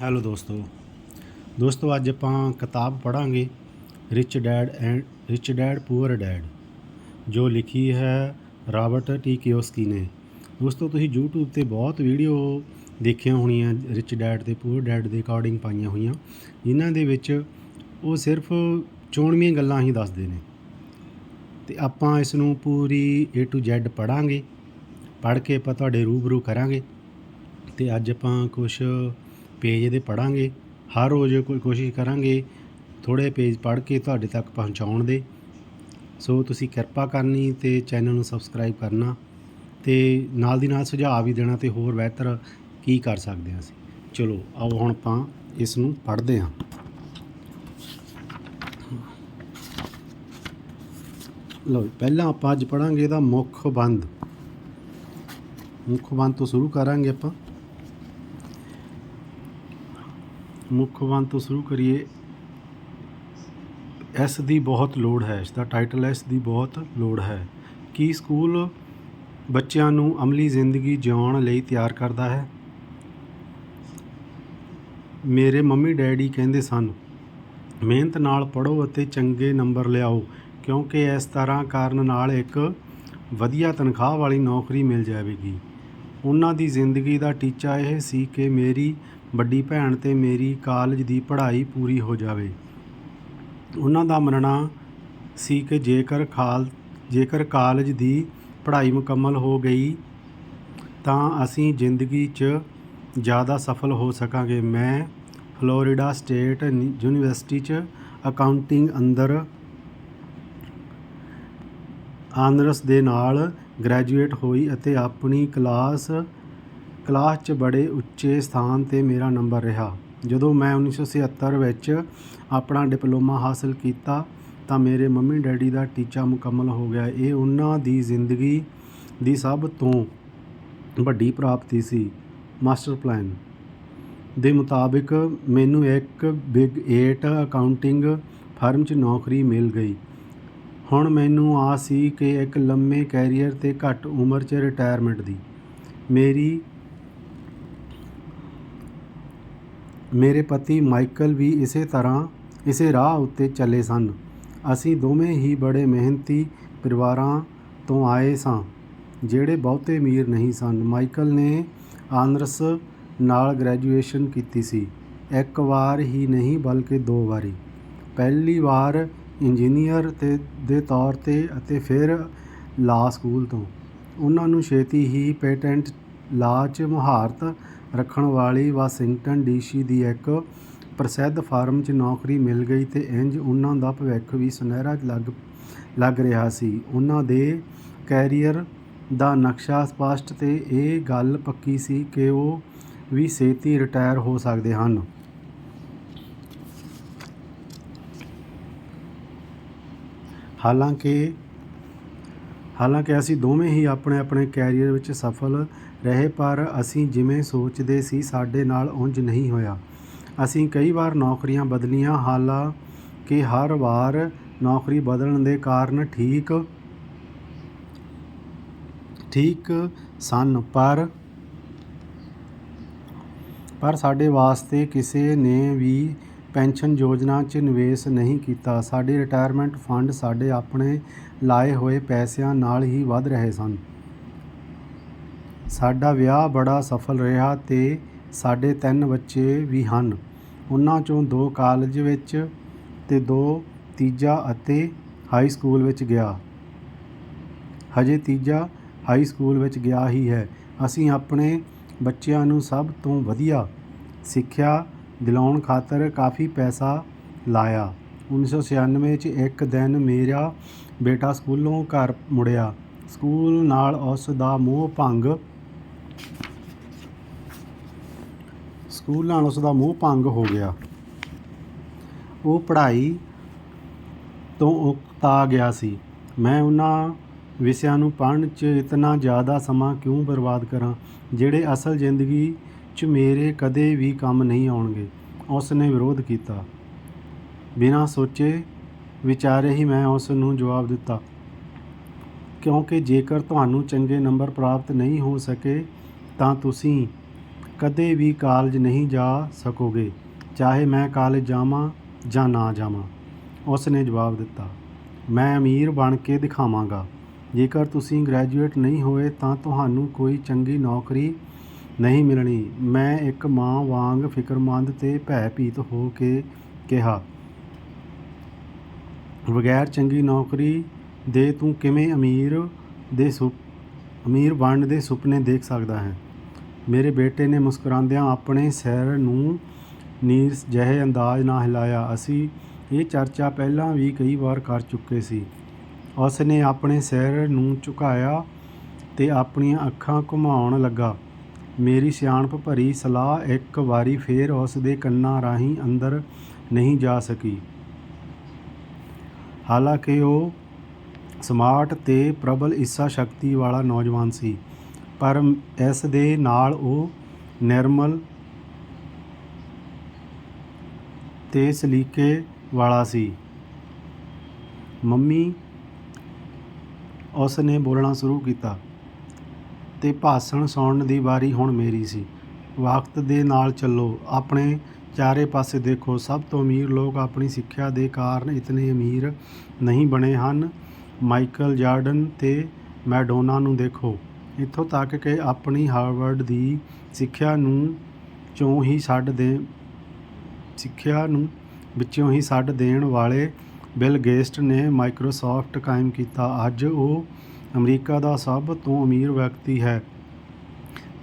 Hello ਦੋਸਤੋ। ਦੋਸਤੋ, ਅੱਜ ਆਪਾਂ ਕਿਤਾਬ ਪੜਾਂਗੇ rich dad and rich dad poor dad ਜੋ ਲਿਖੀ ਹੈ ਰਾਬਰਟ ਟੀ ਕਿਓਸਕੀ ਨੇ। ਦੋਸਤੋ, ਤੁਸੀਂ YouTube ਤੇ ਬਹੁਤ ਵੀਡੀਓ ਦੇਖੀਆਂ ਹੋਣੀਆਂ ਰਿਚ ਡੈਡ ਤੇ ਪੂਅਰ ਡੈਡ ਦੇ ਅਕੋਰਡਿੰਗ ਪਾਈਆਂ ਹੋਈਆਂ। ਜਿਨ੍ਹਾਂ ਦੇ ਵਿੱਚ ਉਹ ਸਿਰਫ ਚੋਣਵੀਆਂ ਗੱਲਾਂ ਹੀ ਦੱਸਦੇ ਨੇ। ਤੇ ਆਪਾਂ ਇਸ ਨੂੰ ਪੂਰੀ A to Z ਪੜਾਂਗੇ ਪੜ੍ਹ ਕੇ ਆਪਾਂ ਤੁਹਾਡੇ ਰੂਬਰੂ ਕਰਾਂਗੇ। ਤੇ ਅੱਜ ਆਪਾਂ ਕੁਝ ਪੇਜ ਇਹਦੇ ਪੜਾਂਗੇ ਹਰ ਰੋਜ਼ ਕੋਈ ਕੋਸ਼ਿਸ਼ ਕਰਾਂਗੇ ਥੋੜੇ ਪੇਜ ਪੜ੍ਹ ਕੇ ਤੁਹਾਡੇ ਤੱਕ ਪਹੁੰਚਾਉਣ ਦੇ। ਸੋ ਤੁਸੀਂ ਕਿਰਪਾ ਕਰਨੀ ਤੇ ਚੈਨਲ ਨੂੰ ਸਬਸਕ੍ਰਾਈਬ ਕਰਨਾ ਤੇ ਨਾਲ ਦੀ ਨਾਲ ਸੁਝਾਅ ਵੀ ਦੇਣਾ ਤੇ ਹੋਰ ਬਿਹਤਰ ਕੀ ਕਰ ਸਕਦੇ ਹਾਂ ਅਸੀਂ। ਚਲੋ, ਆਓ ਹੁਣ ਆਪਾਂ ਇਸ ਨੂੰ ਪੜ੍ਹਦੇ ਹਾਂ। ਲਓ, ਪਹਿਲਾਂ ਆਪਾਂ ਅੱਜ ਪੜਾਂਗੇ ਇਹਦਾ ਮੁੱਖ ਬੰਦ। ਮੁੱਖ ਬੰਦ ਤੋਂ ਸ਼ੁਰੂ ਕਰਾਂਗੇ ਆਪਾਂ। ਮੁੱਖ ਬੰਦ ਤੋਂ ਸ਼ੁਰੂ ਕਰੀਏ ਇਸ ਦੀ ਬਹੁਤ ਲੋੜ ਹੈ, ਇਸ ਦਾ ਟਾਈਟਲ ਹੈ ਇਸ ਦੀ ਬਹੁਤ ਲੋੜ ਹੈ। ਕੀ ਸਕੂਲ ਬੱਚਿਆਂ ਨੂੰ ਅਮਲੀ ਜ਼ਿੰਦਗੀ ਜਿਉਣ ਲਈ ਤਿਆਰ ਕਰਦਾ ਹੈ? ਮੇਰੇ ਮੰਮੀ ਡੈਡੀ ਕਹਿੰਦੇ ਸਨ, ਮਿਹਨਤ ਨਾਲ ਪੜ੍ਹੋ ਅਤੇ ਚੰਗੇ ਨੰਬਰ ਲਿਆਓ, ਕਿਉਂਕਿ ਇਸ ਤਰ੍ਹਾਂ ਕਰਨ ਨਾਲ ਇੱਕ ਵਧੀਆ ਤਨਖਾਹ ਵਾਲੀ ਨੌਕਰੀ ਮਿਲ ਜਾਵੇਗੀ। ਉਹਨਾਂ ਦੀ ਜ਼ਿੰਦਗੀ ਦਾ ਟੀਚਾ ਇਹ ਸੀ ਕਿ ਮੇਰੀ ਵੱਡੀ ਭੈਣ ਤੇ ਮੇਰੀ ਕਾਲਜ ਦੀ ਪੜ੍ਹਾਈ ਪੂਰੀ ਹੋ ਜਾਵੇ। ਉਹਨਾਂ ਦਾ ਮੰਨਣਾ ਸੀ ਕਿ ਜੇਕਰ ਖਾਲ, ਜੇਕਰ ਕਾਲਜ ਦੀ ਪੜ੍ਹਾਈ ਮੁਕੰਮਲ ਹੋ ਗਈ, ਤਾਂ ਅਸੀਂ ਜ਼ਿੰਦਗੀ 'ਚ ਜ਼ਿਆਦਾ ਸਫਲ ਹੋ ਸਕਾਂਗੇ। ਮੈਂ ਫਲੋਰੀਡਾ ਸਟੇਟ ਯੂਨੀਵਰਸਿਟੀ 'ਚ ਅਕਾਊਂਟਿੰਗ ਅੰਦਰ ਆਨਰਸ ਦੇ ਨਾਲ ਗ੍ਰੈਜੂਏਟ ਹੋਈ ਅਤੇ ਆਪਣੀ ਕਲਾਸ ਕਲਾਸ 'ਚ ਬੜੇ ਉੱਚੇ ਸਥਾਨ ਤੇ ਮੇਰਾ ਨੰਬਰ ਰਿਹਾ। ਜਦੋਂ ਮੈਂ 1977 ਵਿੱਚ ਆਪਣਾ ਡਿਪਲੋਮਾ ਹਾਸਲ ਕੀਤਾ, ਤਾਂ ਮੇਰੇ ਮੰਮੀ ਡੈਡੀ ਦਾ ਟੀਚਾ ਮੁਕੰਮਲ ਹੋ ਗਿਆ। ਇਹ ਉਹਨਾਂ ਦੀ ਜ਼ਿੰਦਗੀ ਦੀ ਸਭ ਤੋਂ ਵੱਡੀ ਪ੍ਰਾਪਤੀ ਸੀ। ਮਾਸਟਰ ਪਲਾਨ ਦੇ ਮੁਤਾਬਿਕ ਮੈਨੂੰ ਇੱਕ ਬਿਗ 8 ਅਕਾਊਂਟਿੰਗ ਫਰਮ 'ਚ ਨੌਕਰੀ ਮਿਲ ਗਈ। ਹੁਣ ਮੈਨੂੰ ਆਸ ਸੀ ਕਿ ਇੱਕ ਲੰਮੇ ਕੈਰੀਅਰ ਤੇ ਘੱਟ ਉਮਰ 'ਚ ਰਿਟਾਇਰਮੈਂਟ ਦੀ। ਮੇਰੀ ਮੇਰੇ ਪਤੀ ਮਾਈਕਲ ਵੀ ਇਸੇ ਤਰ੍ਹਾਂ ਇਸੇ ਰਾਹ ਉੱਤੇ ਚੱਲੇ ਸਨ। ਅਸੀਂ ਦੋਵੇਂ ਹੀ ਬੜੇ ਮਿਹਨਤੀ ਪਰਿਵਾਰਾਂ ਤੋਂ ਆਏ ਸਾਂ, ਜਿਹੜੇ ਬਹੁਤੇ ਅਮੀਰ ਨਹੀਂ ਸਨ। ਮਾਈਕਲ ਨੇ ਆਨਰਸ ਨਾਲ ਗ੍ਰੈਜੂਏਸ਼ਨ ਕੀਤੀ ਸੀ। ਇੱਕ ਵਾਰ ਹੀ ਨਹੀਂ, ਬਲਕਿ ਦੋ ਵਾਰੀ। ਪਹਿਲੀ ਵਾਰ ਇੰਜੀਨੀਅਰ ਤੇ ਦੇ ਤੌਰ ਤੇ ਅਤੇ ਫਿਰ ਲਾ ਸਕੂਲ ਤੋਂ। ਉਹਨਾਂ ਨੂੰ ਛੇਤੀ ਹੀ ਪੇਟੈਂਟ ਲਾ 'ਚ ਮੁਹਾਰਤ ਰੱਖਣ ਵਾਲੀ ਵਾਸ਼ਿੰਗਟਨ ਡੀਸੀ ਦੀ ਇੱਕ ਪ੍ਰਸਿੱਧ ਫਰਮ 'ਚ ਨੌਕਰੀ ਮਿਲ ਗਈ ਤੇ ਇੰਜ ਉਹਨਾਂ ਦਾ ਭਵਿੱਖ ਵੀ ਸੁਨਹਿਰਾ ਲੱਗ ਲੱਗ ਰਿਹਾ ਸੀ। ਉਹਨਾਂ ਦੇ ਕੈਰੀਅਰ ਦਾ ਨਕਸ਼ਾ ਸਪੱਸ਼ਟ ਤੇ ਇਹ ਗੱਲ ਪੱਕੀ ਸੀ ਕਿ ਉਹ ਵੀ ਛੇਤੀ ਰਿਟਾਇਰ ਹੋ ਸਕਦੇ ਹਨ। ਹਾਲਾਂਕਿ ਹਾਲਾਂਕਿ ਅਸੀਂ ਦੋਵੇਂ ਹੀ ਆਪਣੇ ਆਪਣੇ ਕੈਰੀਅਰ ਵਿੱਚ ਸਫਲ ਰਹੇ ਪਰ ਅਸੀਂ ਜਿਵੇਂ ਸੋਚਦੇ ਸੀ ਸਾਡੇ ਨਾਲ ਉਂਝ ਨਹੀਂ ਹੋਇਆ। ਅਸੀਂ ਕਈ ਵਾਰ ਨੌਕਰੀਆਂ ਬਦਲੀਆਂ, ਹਾਲਾਂਕਿ ਹਰ ਵਾਰ ਨੌਕਰੀ ਬਦਲਣ ਦੇ ਕਾਰਨ ਠੀਕ ਠੀਕ ਸਨ, ਪਰ ਪਰ ਸਾਡੇ ਵਾਸਤੇ ਕਿਸੇ ਨੇ ਵੀ ਪੈਨਸ਼ਨ ਯੋਜਨਾ 'ਚ ਨਿਵੇਸ਼ ਨਹੀਂ ਕੀਤਾ। ਸਾਡੇ ਰਿਟਾਇਰਮੈਂਟ ਫੰਡ ਸਾਡੇ ਆਪਣੇ ਲਾਏ ਹੋਏ ਪੈਸਿਆਂ ਨਾਲ ਹੀ ਵੱਧ ਰਹੇ ਸਨ। ਸਾਡਾ ਵਿਆਹ ਬੜਾ ਸਫਲ ਰਿਹਾ ਅਤੇ ਸਾਡੇ ਤਿੰਨ ਬੱਚੇ ਵੀ ਹਨ। ਉਹਨਾਂ ਚੋਂ ਦੋ ਕਾਲਜ ਵਿੱਚ ਅਤੇ ਦੋ ਤੀਜਾ ਅਤੇ ਹਾਈ ਸਕੂਲ ਵਿੱਚ ਗਿਆ। ਹਜੇ ਤੀਜਾ ਹਾਈ ਸਕੂਲ ਵਿੱਚ ਗਿਆ ਹੀ ਹੈ। ਅਸੀਂ ਆਪਣੇ ਬੱਚਿਆਂ ਨੂੰ ਸਭ ਤੋਂ ਵਧੀਆ ਸਿੱਖਿਆ ਦਿਲਾਉਣ ਖਾਤਰ ਕਾਫੀ ਪੈਸਾ ਲਾਇਆ। 1996 ਚ ਇੱਕ ਦਿਨ ਮੇਰਾ ਬੇਟਾ ਸਕੂਲੋਂ ਘਰ ਮੁੜਿਆ। ਸਕੂਲ ਨਾਲ ਉਸ ਦਾ ਮੋਹ ਭੰਗ ਸਕੂਲ ਨਾਲ ਉਸ ਦਾ ਮੋਹ ਭੰਗ ਹੋ ਗਿਆ। ਉਹ ਪੜ੍ਹਾਈ ਤੋਂ ਉਕਤਾ ਗਿਆ ਸੀ। ਮੈਂ ਉਹਨਾਂ ਵਿਸ਼ਿਆਂ ਨੂੰ ਪੜ੍ਹਨ 'ਚ ਇਤਨਾ ਜ਼ਿਆਦਾ ਸਮਾਂ ਕਿਉਂ ਬਰਬਾਦ ਕਰਾਂ, ਜਿਹੜੇ ਅਸਲ ਜ਼ਿੰਦਗੀ 'ਚ ਮੇਰੇ ਕਦੇ ਵੀ ਕੰਮ ਨਹੀਂ ਆਉਣਗੇ ਉਸ ਨੇ ਵਿਰੋਧ ਕੀਤਾ। ਬਿਨਾਂ ਸੋਚੇ ਵਿਚਾਰੇ ਹੀ ਮੈਂ ਉਸ ਨੂੰ ਜਵਾਬ ਦਿੱਤਾ। ਕਿਉਂਕਿ ਜੇਕਰ ਤੁਹਾਨੂੰ ਚੰਗੇ ਨੰਬਰ ਪ੍ਰਾਪਤ ਨਹੀਂ ਹੋ ਸਕੇ, ਤਾਂ ਤੁਸੀਂ ਕਦੇ ਵੀ ਕਾਲਜ ਨਹੀਂ ਜਾ ਸਕੋਗੇ, ਚਾਹੇ ਮੈਂ ਕਾਲਜ ਜਾਵਾਂ ਜਾਂ ਨਾ ਜਾਵਾਂ। ਉਸ ਨੇ ਜਵਾਬ ਦਿੱਤਾ, ਮੈਂ ਅਮੀਰ ਬਣ ਕੇ ਦਿਖਾਵਾਂਗਾ। ਜੇਕਰ ਤੁਸੀਂ ਗ੍ਰੈਜੂਏਟ ਨਹੀਂ ਹੋਏ ਤਾਂ ਤੁਹਾਨੂੰ ਕੋਈ ਚੰਗੀ ਨੌਕਰੀ ਨਹੀਂ ਮਿਲਣੀ। ਮੈਂ ਇੱਕ ਮਾਂ ਵਾਂਗ ਫਿਕਰਮੰਦ ਤੇ ਭੈਭੀਤ ਹੋ ਕੇ ਕਿਹਾ ਬਗੈਰ ਚੰਗੀ ਨੌਕਰੀ ਦੇ ਤੂੰ ਕਿਵੇਂ ਅਮੀਰ ਦੇ ਸੁਪ, ਅਮੀਰ ਬਣਨ ਦੇ ਸੁਪਨੇ ਦੇਖ ਸਕਦਾ ਹੈ? ਮੇਰੇ ਬੇਟੇ ਨੇ ਮੁਸਕਰਾਉਂਦਿਆਂ ਆਪਣੇ ਸਿਰ ਨੂੰ ਨੀਰਸ ਜਿਹੇ ਅੰਦਾਜ਼ ਨਾਲ ਹਿਲਾਇਆ। ਅਸੀਂ ਇਹ ਚਰਚਾ ਪਹਿਲਾਂ ਵੀ ਕਈ ਵਾਰ ਕਰ ਚੁੱਕੇ ਸੀ। ਉਸ ਨੇ ਆਪਣੇ ਸਿਰ ਨੂੰ ਝੁਕਾਇਆ ਤੇ ਆਪਣੀਆਂ ਅੱਖਾਂ ਘੁਮਾਉਣ ਲੱਗਾ। ਮੇਰੀ ਸਿਆਣਪ ਭਰੀ ਸਲਾਹ ਇੱਕ ਵਾਰੀ ਫੇਰ ਉਸ ਦੇ ਕੰਨਾਂ ਰਾਹੀਂ ਅੰਦਰ ਨਹੀਂ ਜਾ ਸਕੀ। ਹਾਲਾਂਕਿ ਉਹ ਸਮਾਰਟ ਤੇ ਪ੍ਰਬਲ ਇੱਛਾ ਸ਼ਕਤੀ ਵਾਲਾ ਨੌਜਵਾਨ ਸੀ। ਪਰ ਇਸ ਦੇ ਨਾਲ ਉਹ ਨਿਰਮਲ ਤੇ ਸਲੀਕੇ ਵਾਲਾ ਸੀ। ਮੰਮੀ ਉਸ ਨੇ ਬੋਲਣਾ ਸ਼ੁਰੂ ਕੀਤਾ ਤੇ ਭਾਸ਼ਣ ਸੁਣਨ ਦੀ ਵਾਰੀ ਹੁਣ ਮੇਰੀ ਸੀ। ਵਕਤ ਦੇ ਨਾਲ ਚੱਲੋ, ਆਪਣੇ ਚਾਰੇ ਪਾਸੇ ਦੇਖੋ। ਸਭ ਤੋਂ ਅਮੀਰ ਲੋਕ ਆਪਣੀ ਸਿੱਖਿਆ ਦੇ ਕਾਰਨ ਇਤਨੇ ਅਮੀਰ ਨਹੀਂ ਬਣੇ ਹਨ। ਮਾਈਕਲ ਜਾਰਡਨ ਤੇ ਮੈਡੋਨਾ ਨੂੰ ਦੇਖੋ। ਇੱਥੋਂ ਤੱਕ ਕਿ ਆਪਣੀ ਹਾਰਵਰਡ ਦੀ ਸਿੱਖਿਆ ਨੂੰ ਚੋਂ ਹੀ ਛੱਡ ਦੇ, ਸਿੱਖਿਆ ਨੂੰ ਵਿੱਚੋਂ ਹੀ ਛੱਡ ਦੇਣ ਵਾਲੇ ਬਿਲ ਗੇਸਟ ਨੇ ਮਾਈਕਰੋਸਾਫਟ ਕਾਇਮ ਕੀਤਾ। ਅੱਜ ਉਹ ਅਮਰੀਕਾ ਦਾ ਸਭ ਤੋਂ ਅਮੀਰ ਵਿਅਕਤੀ ਹੈ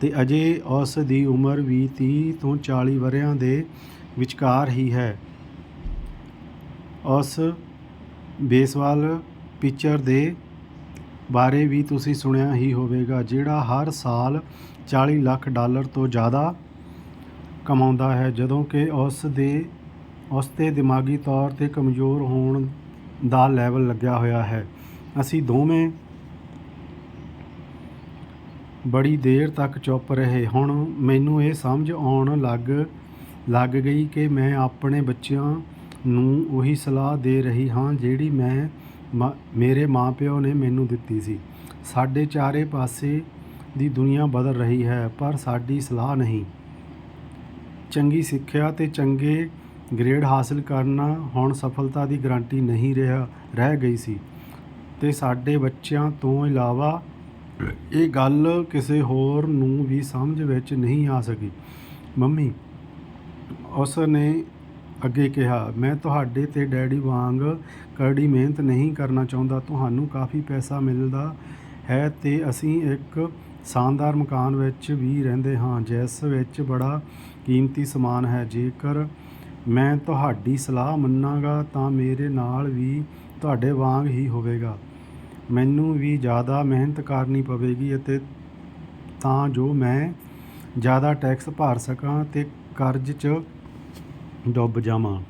ਤੇ ਅਜੇ ਉਸ ਦੀ ਉਮਰ ਵੀ 30 ਤੋਂ 40 ਵਰਿਆਂ ਦੇ ਵਿਚਕਾਰ ਹੀ ਹੈ। ਉਸ ਬੇਸਬਾਲ ਪਿਚਰ ਦੇ ਬਾਰੇ ਵੀ ਤੁਸੀਂ ਸੁਣਿਆ ਹੀ ਹੋਵੇਗਾ, ਜਿਹੜਾ ਹਰ ਸਾਲ 40 ਲੱਖ ਡਾਲਰ ਤੋਂ ਜ਼ਿਆਦਾ ਕਮਾਉਂਦਾ ਹੈ, ਜਦੋਂ ਕਿ ਉਸ ਦੇ, ਉਸ ਤੇ ਦਿਮਾਗੀ ਤੌਰ ਤੇ ਕਮਜ਼ੋਰ ਹੋਣ ਦਾ ਲੈਵਲ ਲੱਗਿਆ ਹੋਇਆ ਹੈ। ਅਸੀਂ ਦੋਵੇਂ ਬੜੀ ਦੇਰ ਤੱਕ ਚੁੱਪ ਰਹੇ। ਹੁਣ ਮੈਨੂੰ ਇਹ ਸਮਝ ਆਉਣ ਲੱਗ ਲੱਗ ਗਈ ਕਿ ਮੈਂ ਆਪਣੇ ਬੱਚਿਆਂ ਨੂੰ ਉਹੀ ਸਲਾਹ ਦੇ ਰਹੀ ਹਾਂ ਜਿਹੜੀ ਮੈਂ ਮਾ- ਮੇਰੇ ਮਾਪਿਓ ਨੇ ਮੈਨੂੰ ਦਿੱਤੀ ਸੀ। ਸਾਡੇ ਚਾਰੇ ਪਾਸੇ ਦੀ ਦੁਨੀਆ ਬਦਲ ਰਹੀ ਹੈ, ਪਰ ਸਾਡੀ ਸਲਾਹ ਨਹੀਂ। ਚੰਗੀ ਸਿੱਖਿਆ ਤੇ ਚੰਗੇ ਗ੍ਰੇਡ ਹਾਸਲ ਕਰਨਾ ਹੁਣ ਸਫਲਤਾ ਦੀ ਗਾਰੰਟੀ ਨਹੀਂ ਰਿਹਾ, ਰਹਿ ਗਈ ਸੀ। ਤੇ ਸਾਡੇ ਬੱਚਿਆਂ ਤੋਂ ਇਲਾਵਾ ਇਹ ਗੱਲ ਕਿਸੇ ਹੋਰ ਨੂੰ ਵੀ ਸਮਝ ਵਿੱਚ ਨਹੀਂ ਆ ਸਕੀ। ਮੰਮੀ, ਉਸ ਨੇ ਅੱਗੇ ਕਿਹਾ, ਮੈਂ ਤੁਹਾਡੇ ਤੇ ਡੈਡੀ ਵਾਂਗ ਕਰੜੀ ਮਿਹਨਤ ਨਹੀਂ ਕਰਨਾ ਚਾਹੁੰਦਾ। ਤੁਹਾਨੂੰ ਕਾਫੀ ਪੈਸਾ ਮਿਲਦਾ ਹੈ ਤੇ ਅਸੀਂ ਇੱਕ ਸ਼ਾਨਦਾਰ ਮਕਾਨ ਵਿੱਚ ਵੀ ਰਹਿੰਦੇ ਹਾਂ, ਜਿਸ ਵਿੱਚ ਬੜਾ ਕੀਮਤੀ ਸਮਾਨ ਹੈ। ਜੇਕਰ ਮੈਂ ਤੁਹਾਡੀ ਸਲਾਹ ਮੰਨਾਂਗਾ, ਤਾਂ ਮੇਰੇ ਨਾਲ ਵੀ ਤੁਹਾਡੇ ਵਾਂਗ ਹੀ ਹੋਵੇਗਾ। ਮੈਨੂੰ ਵੀ ਜ਼ਿਆਦਾ ਮਿਹਨਤ ਕਰਨੀ ਪਵੇਗੀ ਅਤੇ ਤਾਂ ਜੋ ਮੈਂ ਜ਼ਿਆਦਾ ਟੈਕਸ ਭਰ ਸਕਾਂ ਤੇ ਕਰਜ਼ 'ਚ ਡੁੱਬ ਜਾਵਾਂ।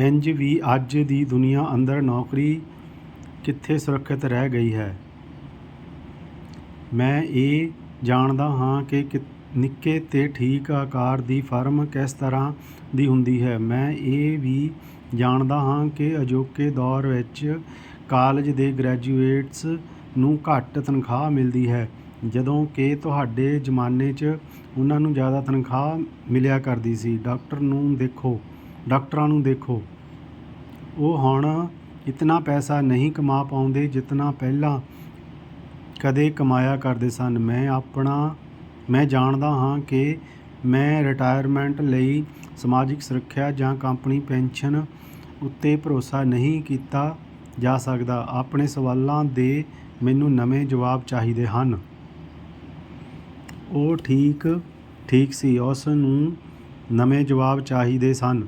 ਇੰਜ ਵੀ ਅੱਜ ਦੀ ਦੁਨੀਆ ਅੰਦਰ ਨੌਕਰੀ ਕਿੱਥੇ ਸੁਰੱਖਿਅਤ ਰਹਿ ਗਈ ਹੈ? ਮੈਂ ਇਹ ਜਾਣਦਾ ਹਾਂ ਕਿ ਕਿ- ਨਿੱਕੇ ਤੇ ਠੀਕ ਆਕਾਰ ਦੀ ਫਰਮ ਕਿਸ ਤਰ੍ਹਾਂ ਦੀ ਹੁੰਦੀ ਹੈ। ਮੈਂ ਇਹ ਵੀ ਜਾਣਦਾ ਹਾਂ ਕਿ ਅਜੋਕੇ ਦੌਰ ਵਿੱਚ ਕਾਲਜ ਦੇ ਗ੍ਰੈਜੂਏਟਸ ਨੂੰ ਘੱਟ ਤਨਖਾਹ ਮਿਲਦੀ ਹੈ। ਜਦੋਂ ਕਿ ਤੁਹਾਡੇ ਜ਼ਮਾਨੇ 'ਚ ਉਹਨਾਂ ਨੂੰ ਜ਼ਿਆਦਾ ਤਨਖਾਹ ਮਿਲਿਆ ਕਰਦੀ ਸੀ। ਡਾਕਟਰ ਨੂੰ ਦੇਖੋ, ਡਾਕਟਰਾਂ ਨੂੰ ਦੇਖੋ। ਉਹ ਹੁਣ ਇਤਨਾ ਪੈਸਾ ਨਹੀਂ ਕਮਾ ਪਾਉਂਦੇ ਜਿਤਨਾ ਪਹਿਲਾਂ ਕਦੇ ਕਮਾਇਆ ਕਰਦੇ ਸਨ। ਮੈਂ ਆਪਣਾ, ਮੈਂ ਜਾਣਦਾ ਹਾਂ ਕਿ ਮੈਂ ਰਿਟਾਇਰਮੈਂਟ ਲਈ ਸਮਾਜਿਕ ਸੁਰੱਖਿਆ ਜਾਂ ਕੰਪਨੀ ਪੈਨਸ਼ਨ ਉੱਤੇ ਭਰੋਸਾ ਨਹੀਂ ਕੀਤਾ ਜਾ ਸਕਦਾ। ਆਪਣੇ ਸਵਾਲਾਂ ਦੇ ਮੈਨੂੰ ਨਵੇਂ ਜਵਾਬ ਚਾਹੀਦੇ ਹਨ। ਉਹ ਠੀਕ ਠੀਕ ਸੀ, ਉਸ ਨੂੰ ਨਵੇਂ ਜਵਾਬ ਚਾਹੀਦੇ ਸਨ।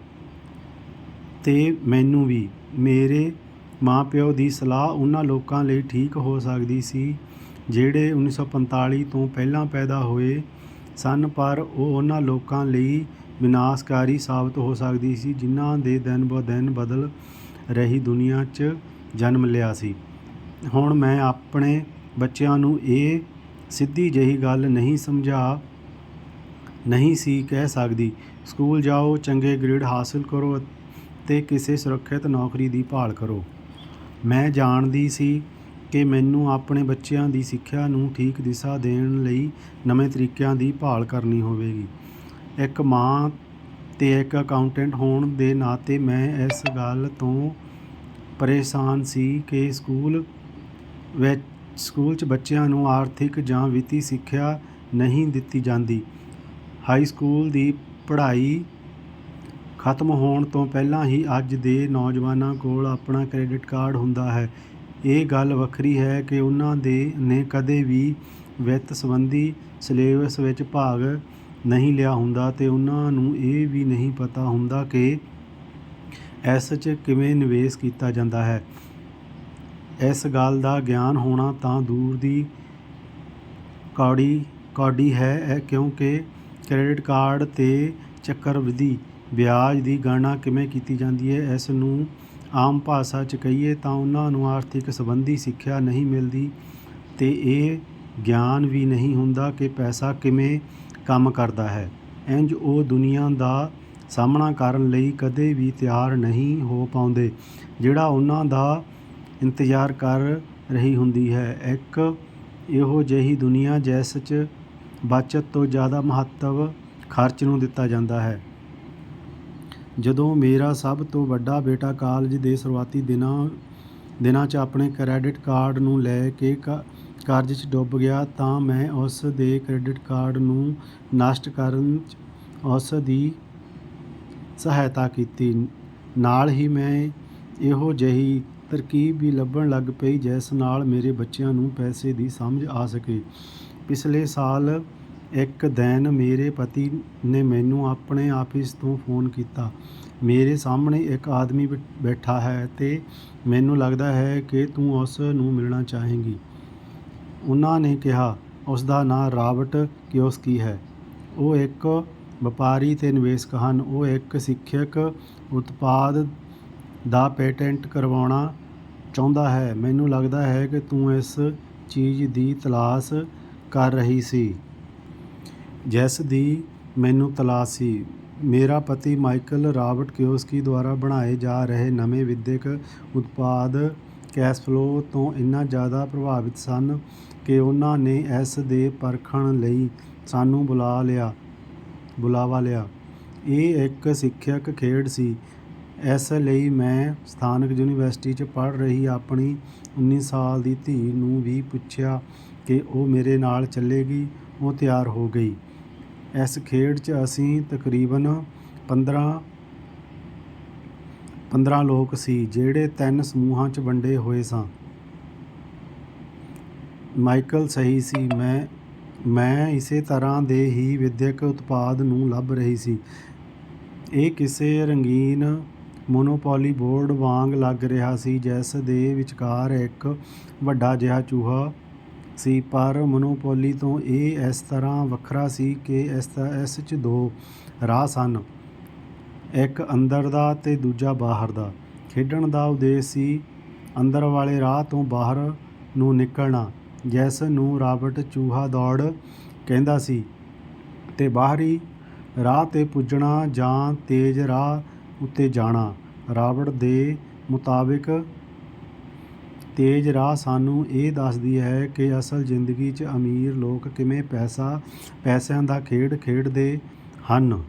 ਤੇ ਮੈਨੂੰ ਵੀ, ਮੇਰੇ ਮਾਪਿਓ ਦੀ ਸਲਾਹ ਉਹਨਾਂ ਲੋਕਾਂ ਲਈ ਠੀਕ ਹੋ ਸਕਦੀ ਸੀ, ਜਿਹੜੇ 1945 ਤੋਂ ਪਹਿਲਾਂ ਪੈਦਾ ਹੋਏ ਸਨ, ਪਰ ਉਹ ਉਹਨਾਂ ਲੋਕਾਂ ਲਈ ਵਿਨਾਸ਼ਕਾਰੀ ਸਾਬਤ ਹੋ ਸਕਦੀ ਸੀ, ਜਿਨ੍ਹਾਂ ਦੇ ਦਿਨ ਬ ਦਿਨ ਬਦਲ ਰਹੀ ਦੁਨੀਆ 'ਚ ਜਨਮ ਲਿਆ ਸੀ। ਹੁਣ ਮੈਂ ਆਪਣੇ ਬੱਚਿਆਂ ਨੂੰ ਇਹ ਸਿੱਧੀ ਜਿਹੀ ਗੱਲ ਨਹੀਂ ਸਮਝਾ, ਨਹੀਂ ਸੀ ਕਹਿ ਸਕਦੀ। ਸਕੂਲ ਜਾਓ, ਚੰਗੇ ਗ੍ਰੇਡ ਹਾਸਲ ਕਰੋ ਤੇ ਕਿਸੇ ਸੁਰੱਖਿਅਤ ਨੌਕਰੀ ਦੀ ਭਾਲ ਕਰੋ। ਮੈਂ ਜਾਣਦੀ ਸੀ ਕਿ ਮੈਨੂੰ ਆਪਣੇ ਬੱਚਿਆਂ ਦੀ ਸਿੱਖਿਆ ਨੂੰ ਠੀਕ ਦਿਸ਼ਾ ਦੇਣ ਲਈ ਨਵੇਂ ਤਰੀਕਿਆਂ ਦੀ ਭਾਲ ਕਰਨੀ ਹੋਵੇਗੀ। ਇੱਕ ਮਾਂ ਤੇ ਇੱਕ ਅਕਾਊਂਟੈਂਟ ਹੋਣ ਦੇ ਨਾਤੇ ਮੈਂ ਇਸ ਗੱਲ ਤੋਂ ਪਰੇਸ਼ਾਨ ਸੀ ਕਿ ਸਕੂਲ ਵਿੱਚ ਸਕੂਲ 'ਚ ਬੱਚਿਆਂ ਨੂੰ ਆਰਥਿਕ ਜਾਂ ਵਿੱਤੀ ਸਿੱਖਿਆ ਨਹੀਂ ਦਿੱਤੀ ਜਾਂਦੀ। ਹਾਈ ਸਕੂਲ ਦੀ ਪੜ੍ਹਾਈ ਖਤਮ ਹੋਣ ਤੋਂ ਪਹਿਲਾਂ ਹੀ ਅੱਜ ਦੇ ਨੌਜਵਾਨਾਂ ਕੋਲ ਆਪਣਾ ਕ੍ਰੈਡਿਟ ਕਾਰਡ ਹੁੰਦਾ ਹੈ। ਇਹ ਗੱਲ ਵੱਖਰੀ ਹੈ ਕਿ ਉਹਨਾਂ ਦੇ ਨੇ ਕਦੇ ਵੀ ਵਿੱਤ ਸੰਬੰਧੀ ਸਿਲੇਬਸ ਵਿੱਚ ਭਾਗ ਨਹੀਂ ਲਿਆ ਹੁੰਦਾ ਤੇ ਉਹਨਾਂ ਨੂੰ ਇਹ ਵੀ ਨਹੀਂ ਪਤਾ ਹੁੰਦਾ ਕਿ ਇਸ 'ਚ ਕਿਵੇਂ ਨਿਵੇਸ਼ ਕੀਤਾ ਜਾਂਦਾ ਹੈ। ਇਸ ਗੱਲ ਦਾ ਗਿਆਨ ਹੋਣਾ ਤਾਂ ਦੂਰ ਦੀ ਕੌੜੀ, ਕੌਡੀ ਹੈ ਕਿਉਂਕਿ ਕ੍ਰੈਡਿਟ ਕਾਰਡ ਤੇ ਚੱਕਰਵਿਧੀ ਵਿਆਜ ਦੀ ਗਣਨਾ ਕਿਵੇਂ ਕੀਤੀ ਜਾਂਦੀ ਹੈ, ਇਸ ਨੂੰ ਆਮ ਭਾਸ਼ਾ 'ਚ ਕਹੀਏ ਤਾਂ ਉਹਨਾਂ ਨੂੰ ਆਰਥਿਕ ਸੰਬੰਧੀ ਸਿੱਖਿਆ ਨਹੀਂ ਮਿਲਦੀ ਤੇ ਇਹ ਗਿਆਨ ਵੀ ਨਹੀਂ ਹੁੰਦਾ ਕਿ ਪੈਸਾ ਕਿਵੇਂ ਕੰਮ ਕਰਦਾ ਹੈ। ਇੰਜ ਉਹ ਦੁਨੀਆ ਦਾ ਸਾਹਮਣਾ ਕਰਨ ਲਈ ਕਦੇ ਵੀ ਤਿਆਰ ਨਹੀਂ ਹੋ ਪਾਉਂਦੇ, ਜਿਹੜਾ ਉਹਨਾਂ ਦਾ ਇੰਤਜ਼ਾਰ ਕਰ ਰਹੀ ਹੁੰਦੀ ਹੈ। ਇੱਕ ਇਹੋ ਜਿਹੀ ਦੁਨੀਆ ਜਿਸ 'ਚ ਬਚਤ ਤੋਂ ਜ਼ਿਆਦਾ ਮਹੱਤਵ ਖਰਚ ਨੂੰ ਦਿੱਤਾ ਜਾਂਦਾ ਹੈ। ਜਦੋਂ ਮੇਰਾ ਸਭ ਤੋਂ ਵੱਡਾ ਬੇਟਾ ਕਾਲਜ ਦੇ ਸ਼ੁਰੂਆਤੀ ਦਿਨਾਂ ਦਿਨਾਂ 'ਚ ਆਪਣੇ ਕ੍ਰੈਡਿਟ ਕਾਰਡ ਨੂੰ ਲੈ ਕੇ ਕ- ਕਰਜ਼ 'ਚ ਡੁੱਬ ਗਿਆ ਤਾਂ ਮੈਂ ਉਸ ਦੇ ਕ੍ਰੈਡਿਟ ਕਾਰਡ ਨੂੰ ਨਸ਼ਟ ਕਰਨ 'ਚ ਉਸ ਦੀ ਸਹਾਇਤਾ ਕੀਤੀ। ਨਾਲ ਹੀ ਮੈਂ ਇਹੋ ਜਿਹੀ ਤਰਕੀਬ ਵੀ ਲੱਭਣ ਲੱਗ ਪਈ, ਜਿਸ ਨਾਲ ਮੇਰੇ ਬੱਚਿਆਂ ਨੂੰ ਪੈਸੇ ਦੀ ਸਮਝ ਆ ਸਕੇ। ਪਿਛਲੇ ਸਾਲ ਇੱਕ ਦਿਨ ਮੇਰੇ ਪਤੀ ਨੇ ਮੈਨੂੰ ਆਪਣੇ ਆਫਿਸ ਤੋਂ ਫੋਨ ਕੀਤਾ। ਮੇਰੇ ਸਾਹਮਣੇ ਇੱਕ ਆਦਮੀ ਬੈ- ਬੈਠਾ ਹੈ ਤੇ ਮੈਨੂੰ ਲੱਗਦਾ ਹੈ ਕਿ ਤੂੰ ਉਸ ਨੂੰ ਮਿਲਣਾ ਚਾਹੇਂਗੀ। ਉਹਨਾਂ ਨੇ ਕਿਹਾ, ਉਸ ਦਾ ਨਾਮ ਰਾਬਰਟ ਕਿਓਸਕੀ ਹੈ। ਉਹ ਇੱਕ ਵਪਾਰੀ ਤੇ ਨਿਵੇਸ਼ਕ ਹਨ। ਉਹ ਇੱਕ ਸਿੱਖਿਅਕ ਉਤਪਾਦ ਦਾ ਪੇਟੈਂਟ ਕਰਵਾਉਣਾ ਚਾਹੁੰਦਾ ਹੈ। ਮੈਨੂੰ ਲੱਗਦਾ ਹੈ ਕਿ ਤੂੰ ਇਸ ਚੀਜ਼ ਦੀ ਤਲਾਸ਼ ਕਰ ਰਹੀ ਸੀ। ਜਿਸ ਦੀ ਮੈਨੂੰ ਤਲਾਸ਼ ਸੀ। ਮੇਰਾ ਪਤੀ ਮਾਈਕਲ ਰਾਬਰਟ ਕਿਓਸਕੀ ਦੁਆਰਾ ਬਣਾਏ ਜਾ ਰਹੇ ਨਵੇਂ ਵਿਦਿਅਕ ਉਤਪਾਦ ਕੈਸ਼ ਫਲੋ ਤੋਂ ਇੰਨਾ ਜ਼ਿਆਦਾ ਪ੍ਰਭਾਵਿਤ ਸਨ ਕਿ ਉਹਨਾਂ ਨੇ ਇਸ ਦੇ ਪਰਖਣ ਲਈ ਸਾਨੂੰ ਬੁਲਾ ਲਿਆ, ਬੁਲਾਵਾ ਲਿਆ। ਇਹ ਇੱਕ ਸਿੱਖਿਅਕ ਖੇਡ ਸੀ। ਇਸ ਲਈ ਮੈਂ ਸਥਾਨਕ ਯੂਨੀਵਰਸਿਟੀ 'ਚ ਪੜ੍ਹ ਰਹੀ ਆਪਣੀ 19 ਸਾਲ ਦੀ ਧੀ ਨੂੰ ਵੀ ਪੁੱਛਿਆ ਕਿ ਉਹ ਮੇਰੇ ਨਾਲ ਚੱਲੇਗੀ, ਉਹ ਤਿਆਰ ਹੋ ਗਈ। ਇਸ ਖੇਡ 'ਚ ਅਸੀਂ ਤਕਰੀਬਨ 15 15 ਲੋਕ ਸੀ, ਜਿਹੜੇ ਤਿੰਨ ਸਮੂਹਾਂ 'ਚ ਵੰਡੇ ਹੋਏ ਸਾਂ। ਮਾਈਕਲ ਸਹੀ ਸੀ, ਮੈਂ ਮੈਂ ਇਸੇ ਤਰ੍ਹਾਂ ਦੇ ਹੀ ਵਿਦਿਅਕ ਉਤਪਾਦ ਨੂੰ ਲੱਭ ਰਹੀ ਸੀ। ਇਹ ਕਿਸੇ ਰੰਗੀਨ ਮੋਨੋਪੋਲੀ ਬੋਰਡ ਵਾਂਗ ਲੱਗ ਰਿਹਾ ਸੀ, ਜਿਸ ਦੇ ਵਿਚਕਾਰ ਇੱਕ ਵੱਡਾ ਜਿਹਾ ਚੂਹਾ ਸੀ, ਪਰ ਮੋਨੋਪੋਲੀ ਤੋਂ ਇਹ ਇਸ ਤਰ੍ਹਾਂ ਵੱਖਰਾ ਸੀ ਕਿ ਇਸ ਇਸ 'ਚ ਦੋ ਰਾਹ ਸਨ, ਇੱਕ ਅੰਦਰ ਦਾ ਤੇ ਦੂਜਾ ਬਾਹਰ ਦਾ। ਖੇਡਣ ਦਾ ਉਦੇਸ਼ ਸੀ ਅੰਦਰ ਵਾਲੇ ਰਾਹ ਤੋਂ ਬਾਹਰ ਨੂੰ ਨਿਕਲਣਾ, ਜਿਸ ਨੂੰ ਰਾਬਰਟ ਚੂਹਾ ਦੌੜ ਕਹਿੰਦਾ ਸੀ, ਤੇ ਬਾਹਰੀ ਰਾਹ ਤੇ ਪੁੱਜਣਾ ਜਾਂ ਤੇਜ਼ ਰਾਹ ਉੱਤੇ ਜਾਣਾ। ਰਾਬਟ ਦੇ ਮੁਤਾਬਿਕ ਤੇਜ਼ ਰਾਹ ਸਾਨੂੰ ਇਹ ਦੱਸਦੀ ਹੈ ਕਿ ਅਸਲ ਜ਼ਿੰਦਗੀ 'ਚ ਅਮੀਰ ਲੋਕ ਕਿਵੇਂ ਪੈਸਾ, ਪੈਸਿਆਂ ਦਾ ਖੇਡ ਖੇਡਦੇ ਹਨ।